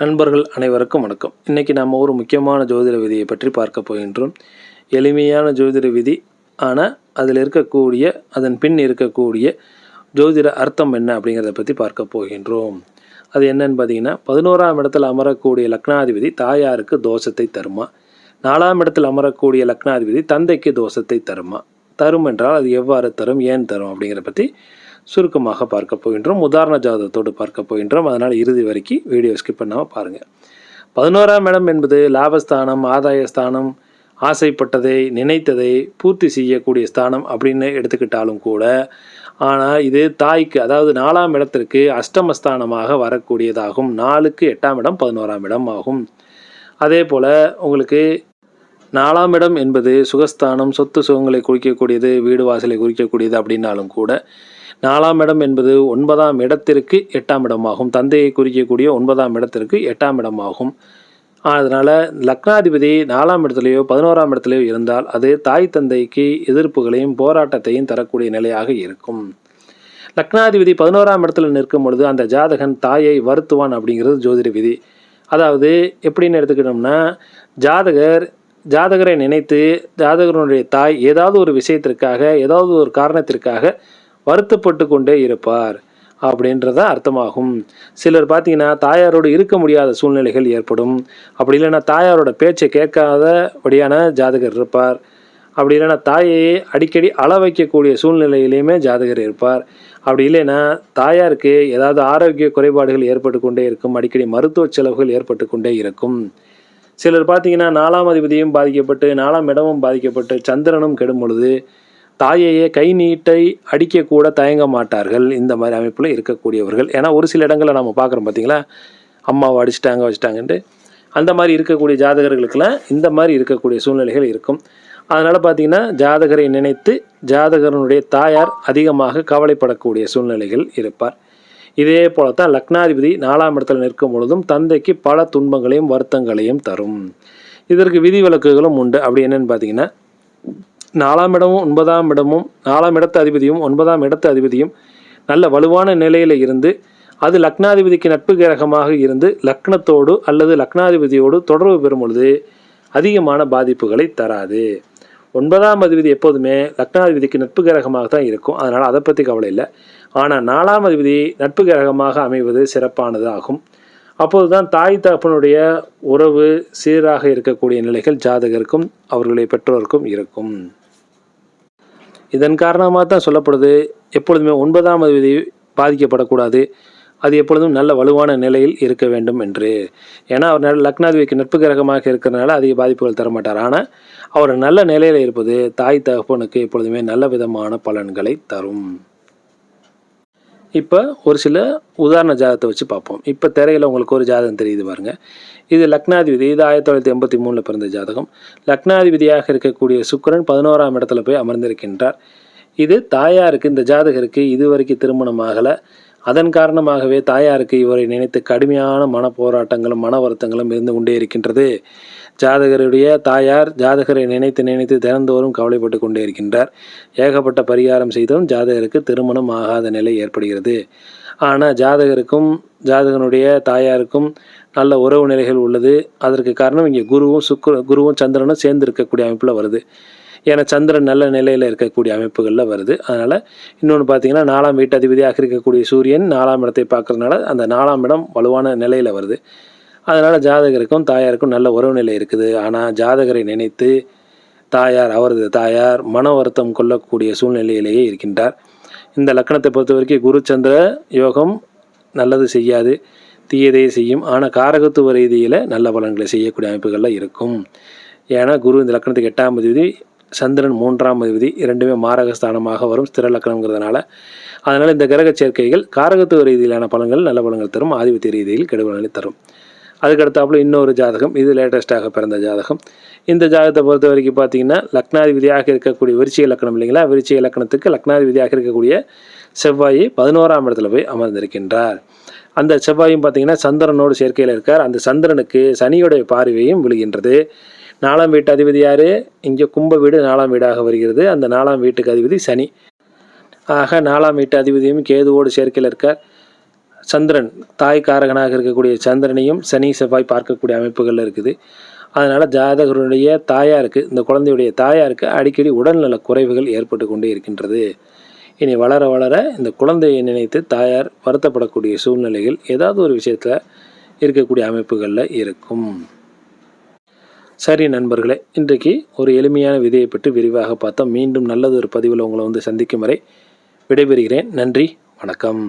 நண்பர்கள் அனைவருக்கும் வணக்கம். இன்றைக்கி நாம் ஒரு முக்கியமான ஜோதிட விதியை பற்றி பார்க்க போகின்றோம். எளிமையான ஜோதிட விதி ஆனால் அதில் இருக்கக்கூடிய அதன் பின் இருக்கக்கூடிய ஜோதிட அர்த்தம் என்ன அப்படிங்கிறத பற்றி பார்க்க போகின்றோம். அது என்னன்னு பார்த்தீங்கன்னா பதினோராம் இடத்தில் அமரக்கூடிய லக்னாதிபதி தாயாருக்கு தோஷத்தை தருமா? நாலாம் இடத்தில் அமரக்கூடிய லக்னாதிபதி தந்தைக்கு தோஷத்தை தருமா? தரும் என்றால் அது எவ்வாறு தரும் ஏன் தரும் அப்படிங்கிறத பற்றி சுருக்கமாக பார்க்க போகின்றோம். உதாரண ஜாதகத்தோடு பார்க்க போகின்றோம். அதனால் இறுதி வரைக்கும் வீடியோ ஸ்கிப் பண்ணாமல் பாருங்கள் பதினோராம் இடம் என்பது லாபஸ்தானம் ஆதாயஸ்தானம் ஆசைப்பட்டதை நினைத்ததை பூர்த்தி செய்யக்கூடிய ஸ்தானம் அப்படின்னு எடுத்துக்கிட்டாலும் கூட ஆனால் இது தாய்க்கு அதாவது நாலாம் இடத்திற்கு அஷ்டமஸ்தானமாக வரக்கூடியதாகும். நாலுக்கு எட்டாம் இடம் பதினோராம் இடம் ஆகும். அதே போல் உங்களுக்கு நாலாம் இடம் என்பது சுகஸ்தானம் சொத்து சுகங்களை குறிக்கக்கூடியது வீடு வாசலை குறிக்கக்கூடியது அப்படின்னாலும் கூட நாலாம் இடம் என்பது ஒன்பதாம் இடத்திற்கு எட்டாம் இடமாகும். தந்தையை குறிக்கக்கூடிய ஒன்பதாம் இடத்திற்கு எட்டாம் இடமாகும். அதனால் லக்னாதிபதி நாலாம் இடத்துலையோ பதினோராம் இடத்துலையோ இருந்தால் அது தாய் தந்தைக்கு எதிர்ப்புகளையும் போராட்டத்தையும் தரக்கூடிய நிலையாக இருக்கும். லக்னாதிபதி பதினோராம் இடத்துல நிற்கும் பொழுது அந்த ஜாதகன் தாயை வருத்துவான் அப்படிங்கிறது ஜோதிட விதி. அதாவது எப்படின்னு எடுத்துக்கிட்டோம்னா ஜாதகர் ஜாதகரை நினைத்து ஜாதகருடைய தாய் ஏதாவது ஒரு விஷயத்திற்காக ஏதாவது ஒரு காரணத்திற்காக வருத்தப்பட்டு கொண்டே இருப்பார் அப்படின்றத அர்த்தமாகும். சிலர் பார்த்தீங்கன்னா தாயாரோடு இருக்க முடியாத சூழ்நிலைகள் ஏற்படும். அப்படி இல்லைன்னா தாயாரோட பேச்சை கேட்காதபடியான ஜாதகர் இருப்பார். அப்படி இல்லைன்னா தாயையே அடிக்கடி அள வைக்கக்கூடிய சூழ்நிலையிலையுமே ஜாதகர் இருப்பார். அப்படி இல்லைன்னா தாயாருக்கு ஏதாவது ஆரோக்கிய குறைபாடுகள் ஏற்பட்டு கொண்டே இருக்கும். அடிக்கடி மருத்துவ செலவுகள் ஏற்பட்டு கொண்டே இருக்கும். சிலர் பார்த்தீங்கன்னா நாலாம் அதிபதியும் பாதிக்கப்பட்டு நாலாம் இடமும் பாதிக்கப்பட்டு சந்திரனும் கெடும் பொழுது தாயையே கை நீட்டை அடிக்கக்கூட தயங்க மாட்டார்கள். இந்த மாதிரி அமைப்பில் இருக்கக்கூடியவர்கள். ஏன்னா ஒரு சில இடங்களில் நம்ம பார்க்குறோம் பார்த்தீங்களா அம்மாவை அடிச்சிட்டாங்க வச்சுட்டாங்கன்ட்டு. அந்த மாதிரி இருக்கக்கூடிய ஜாதகர்களுக்கெல்லாம் இந்த மாதிரி இருக்கக்கூடிய சூழ்நிலைகள் இருக்கும். அதனால் பார்த்தீங்கன்னா ஜாதகரை நினைத்து ஜாதகரனுடைய தாயார் அதிகமாக கவலைப்படக்கூடிய சூழ்நிலைகள் இருப்பார். இதே போல தான் லக்னாதிபதி நாலாம் இடத்தில் நிற்கும் பொழுதும் தந்தைக்கு பல துன்பங்களையும் வருத்தங்களையும் தரும். இதற்கு விதிவிலக்குகளும் உண்டு. அப்படி என்னென்னு பார்த்தீங்கன்னா நாலாம் இடமும் ஒன்பதாம் இடமும் நாலாம் இடத்து அதிபதியும் ஒன்பதாம் இடத்து அதிபதியும் நல்ல வலுவான நிலையில் இருந்து அது லக்னாதிபதிக்கு நட்பு கிரகமாக இருந்து லக்னத்தோடு அல்லது லக்னாதிபதியோடு தொடர்பு பெறும் பொழுது அதிகமான பாதிப்புகளை தராது. ஒன்பதாம் அதிபதி எப்போதுமே லக்னாதிபதிக்கு நட்பு கிரகமாக தான் இருக்கும். அதனால் அதை பற்றி கவலை இல்லை. ஆனால் நாலாம் அதிபதி நட்பு கிரகமாக அமைவது சிறப்பானது ஆகும் அப்போது தான் தாய் தகப்பனுடைய உறவு சீராக இருக்கக்கூடிய நிலைகள் ஜாதகருக்கும் அவர்களுடைய பெற்றோருக்கும் இருக்கும். இதன் காரணமாக தான் சொல்லப்படுது எப்பொழுதுமே ஒன்பதாம் விதி பாதிக்கப்படக்கூடாது. அது எப்பொழுதும் நல்ல வலுவான நிலையில் இருக்க வேண்டும் என்று. ஏன்னா அவர் நல்ல லக்னாதிபதிக்கு நட்பு கிரகமாக இருக்கிறதுனால அதிக பாதிப்புகள் தரமாட்டார். ஆனால் அவர் நல்ல நிலையில் இருப்பது தாய் தகப்பனுக்கு எப்பொழுதுமே நல்ல விதமான பலன்களை தரும். இப்போ ஒரு சில உதாரண ஜாதகத்தை வச்சு பார்ப்போம். இப்போ திரையில் உங்களுக்கு ஒரு ஜாதகம் தெரியுது பாருங்க. இது லக்னாதிபதி இது ஆயிரத்தி தொள்ளாயிரத்தி எண்பத்தி மூணில் பிறந்த ஜாதகம். லக்னாதிபதியாக இருக்கக்கூடிய சுக்கிரன் பதினோராம் இடத்துல போய் அமர்ந்திருக்கின்றார். இது தாயாருக்கு இந்த ஜாதகருக்கு இதுவரைக்கும் திருமணம் ஆகலை. அதன் காரணமாகவே தாயாருக்கு இவரை நினைத்து கடுமையான மன போராட்டங்களும் மன வருத்தங்களும் இருந்து கொண்டே இருக்கின்றது. ஜாதகருடைய தாயார் ஜாதகரை நினைத்து நினைத்து தினந்தோறும் கவலைப்பட்டு கொண்டே இருக்கின்றார். ஏகப்பட்ட பரிகாரம் செய்தும் ஜாதகருக்கு திருமணம் ஆகாத நிலை ஏற்படுகிறது. ஆனால் ஜாதகருக்கும் ஜாதகனுடைய தாயாருக்கும் நல்ல உறவு நிலைகள் உள்ளது. அதற்கு காரணம் இங்கே குருவும் சுக்கர குருவும் சந்திரனும் சேர்ந்து இருக்கக்கூடிய அமைப்பில் வருது. ஏன்னா சந்திரன் நல்ல நிலையில் இருக்கக்கூடிய அமைப்புகளில் வருது. அதனால் இன்னொன்று பார்த்தீங்கன்னா நாலாம் வீட்டு அதிபதியாக இருக்கக்கூடிய சூரியன் நாலாம் இடத்தை பார்க்குறதுனால அந்த நாலாம் இடம் வலுவான நிலையில் வருது. அதனால் ஜாதகருக்கும் தாயாருக்கும் நல்ல உறவு நிலை இருக்குது. ஆனால் ஜாதகரை நினைத்து தாயார் அவரது தாயார் மன வருத்தம் கொள்ளக்கூடிய சூழ்நிலையிலேயே இருக்கின்றார். இந்த லக்கணத்தை பொறுத்த வரைக்கும் குரு சந்திர யோகம் நல்லது செய்யாது தீயதை செய்யும். ஆனால் காரகத்துவ ரீதியில் நல்ல பலன்களை செய்யக்கூடிய அமைப்புகளில் இருக்கும். ஏன்னா குரு இந்த லக்கணத்துக்கு எட்டாம் அதிபதி சந்திரன் மூன்றாம் அதிபதி இரண்டுமே மாரகஸ்தானமாக வரும் ஸ்திர லக்கணங்கிறதுனால அதனால் இந்த கிரக சேர்க்கைகள் காரகத்துவ ரீதியிலான பலன்கள் நல்ல பலன்கள் தரும் ஆதிபத்திய ரீதியில் கெடுபலனை தரும். அதுக்கடுத்தாப்புல இன்னொரு ஜாதகம் இது லேட்டஸ்ட்டாக பிறந்த ஜாதகம். இந்த ஜாதகத்தை பொறுத்த வரைக்கும் பார்த்தீங்கன்னா லக்னாதிபதியாக இருக்கக்கூடிய விருச்சிக லக்கணம் இல்லைங்களா? விருச்சிக லக்கணத்துக்கு லக்னாதிபதியாக இருக்கக்கூடிய செவ்வாய் பதினோராம் இடத்துல போய் அமர்ந்திருக்கின்றார். அந்த செவ்வாயும் பார்த்தீங்கன்னா சந்திரனோடு சேர்க்கையில் இருக்கார். அந்த சந்திரனுக்கு சனியுடைய பார்வையும் விழுகின்றது. நாலாம் வீட்டு அதிபதி யார்? இங்கே கும்ப வீடு நாலாம் வீடாக வருகிறது. அந்த நாலாம் வீட்டுக்கு அதிபதி சனி. ஆக நாலாம் வீட்டு அதிபதியும் கேதுவோடு சேர்க்கையில் இருக்கார். சந்திரன் தாய் காரகனாக இருக்கக்கூடிய சந்திரனையும் சனி செவ்வாய் பார்க்கக்கூடிய அமைப்புகள் இருக்குது. அதனால் ஜாதகருடைய தாயாருக்கு இந்த குழந்தையுடைய தாயாருக்கு அடிக்கடி உடல்நல குறைவுகள் ஏற்பட்டு கொண்டே இருக்கின்றது. இனி வளர வளர இந்த குழந்தையை நினைத்து தாயார் வருத்தப்படக்கூடிய சூழ்நிலைகள் ஏதாவது ஒரு விஷயத்தில் இருக்கக்கூடிய அமைப்புகளில் இருக்கும். சரி நண்பர்களே இன்றைக்கு ஒரு எளிமையான விதியை பற்றி விரிவாக பார்த்தோம். மீண்டும் நல்லது ஒரு பதிவில் உங்களை வந்து சந்திக்கும் வரை விடைபெறுகிறேன். நன்றி வணக்கம்.